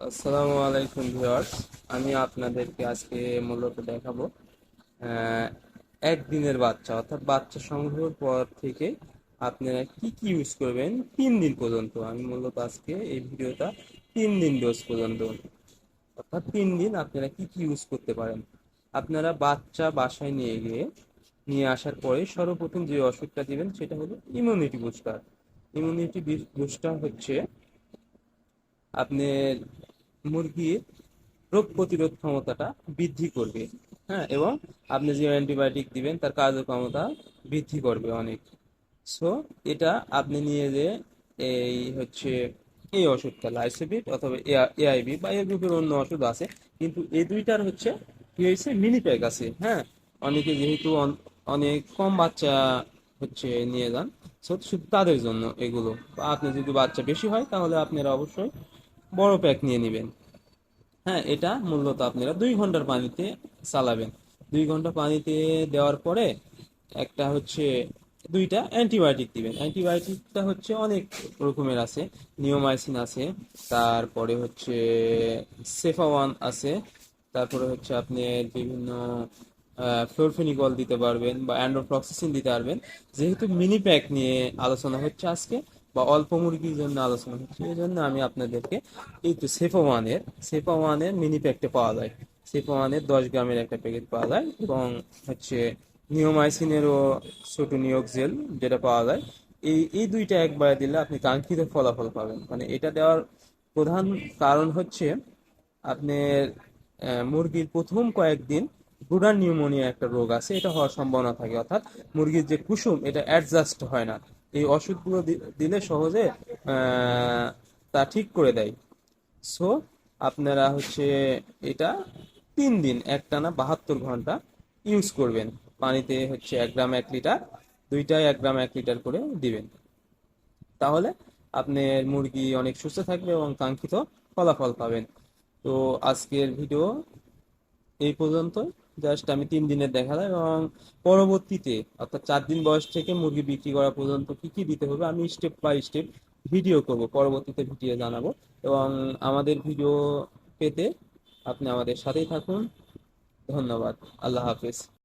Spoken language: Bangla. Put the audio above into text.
আসসালামু আলাইকুম ভিউয়ার্স। আমি আপনাদেরকে আজকে মূলত দেখাবো একদিনের বাচ্চা, অর্থাৎ বাচ্চা সংগ্রহের পর থেকে আপনারা কি কি ইউজ করবেন তিন দিন পর্যন্ত। আমি মূলত আজকে এই ভিডিওটা তিন দিন ডোজ পর্যন্ত অর্থাৎ তিন দিন আপনারা কি কি ইউজ করতে পারেন। আপনারা বাচ্চা বাসায় নিয়ে গিয়ে, নিয়ে আসার পরে সর্বপ্রথম যে ওষুধটা দিবেন সেটা হলো ইমিউনিটি বুস্টার ইমিউনিটি বুস্টার হচ্ছে আপনার মুরগির রোগ প্রতিরোধ ক্ষমতাটা বৃদ্ধি করবে। হ্যাঁ এবং আপনি যে অ্যান্টিবায়োটিক দিবেন, তার কার্যক্ষমতা বৃদ্ধি করবে অনেক। সো এটা আপনি নিয়ে যে এই হচ্ছে এই ওষুধটা লাইসোভিট অথবা এআইবি বা এই গ্রুপের অন্য ওষুধ আছে, কিন্তু এই দুইটার হচ্ছে কি হয়েছে? মিনি প্যাক আছে। হ্যাঁ অনেকে যেহেতু অনেক কম বাচ্চা হচ্ছে নিয়ে যান, সো শুধু তাদের জন্য এগুলো। আপনি যদি বাচ্চা বেশি হয়, তাহলে আপনারা অবশ্যই বড় প্যাক নিয়ে নেবেন। হ্যাঁ এটা মূলত আপনারা দুই ঘণ্টার পানিতে চালাবেন। দুই ঘণ্টা পানিতে দেওয়ার পরে একটা হচ্ছে দুইটা অ্যান্টিবায়োটিক দিবেন। অ্যান্টিবায়োটিকটা হচ্ছে অনেক রকমের আছে। নিওমাইসিন আছে, তারপরে হচ্ছে সেফাওয়ান আছে, তারপরে হচ্ছে আপনি বিভিন্ন ফ্লোরফেনিকল দিতে পারবেন বা অ্যান্ড্রোফ্লক্সিসিন দিতে পারবেন। যেহেতু মিনি প্যাক নিয়ে আলোচনা হচ্ছে আজকে বা অল্প মুরগির জন্য আলোচনা হচ্ছে, এই জন্য আমি আপনাদেরকে এই তো সেফা ওয়ানের সেফা ওয়ানের মিনি প্যাকটা পাওয়া যায়। সেফা ওয়ানের দশ গ্রামের একটা প্যাকেট পাওয়া যায় এবং হচ্ছে নিওমাইসিনেরও ছোট নিয়োগ জেল যেটা পাওয়া যায়। এই এই দুইটা একবারে দিলে আপনি কাঙ্ক্ষিত ফলাফল পাবেন। মানে এটা দেওয়ার প্রধান কারণ হচ্ছে আপনার মুরগির প্রথম কয়েকদিন ব্রুডার নিউমোনিয়া একটা রোগ আছে, এটা হওয়ার সম্ভাবনা থাকে। অর্থাৎ মুরগির যে কুসুম, এটা অ্যাডজাস্ট হয় না। এই ওষুধগুলো দিলে সহজে তা ঠিক করে দেয়। সো আপনারা হচ্ছে এটা তিন দিন, একটানা বাহাত্তর ঘণ্টা ইউজ করবেন। পানিতে হচ্ছে এক গ্রাম এক লিটার দুইটাই এক গ্রাম এক লিটার করে দিবেন। তাহলে আপনার মুরগি অনেক সুস্থ থাকবে এবং কাঙ্ক্ষিত ফলাফল পাবেন। তো আজকের ভিডিও এই পর্যন্ত জাস্ট আমি তিন দিনের দেখালাম এবং পরবর্তীতে অর্থাৎ চার দিন বয়স থেকে মুরগি বিক্রি করা পর্যন্ত কি কি দিতে হবে আমি স্টেপ বাই স্টেপ ভিডিও করব, পরবর্তীতে ভিডিও জানাব এবং আমাদের ভিডিও পেতে আপনি আমাদের সাথেই থাকুন। ধন্যবাদ, আল্লাহ হাফেজ।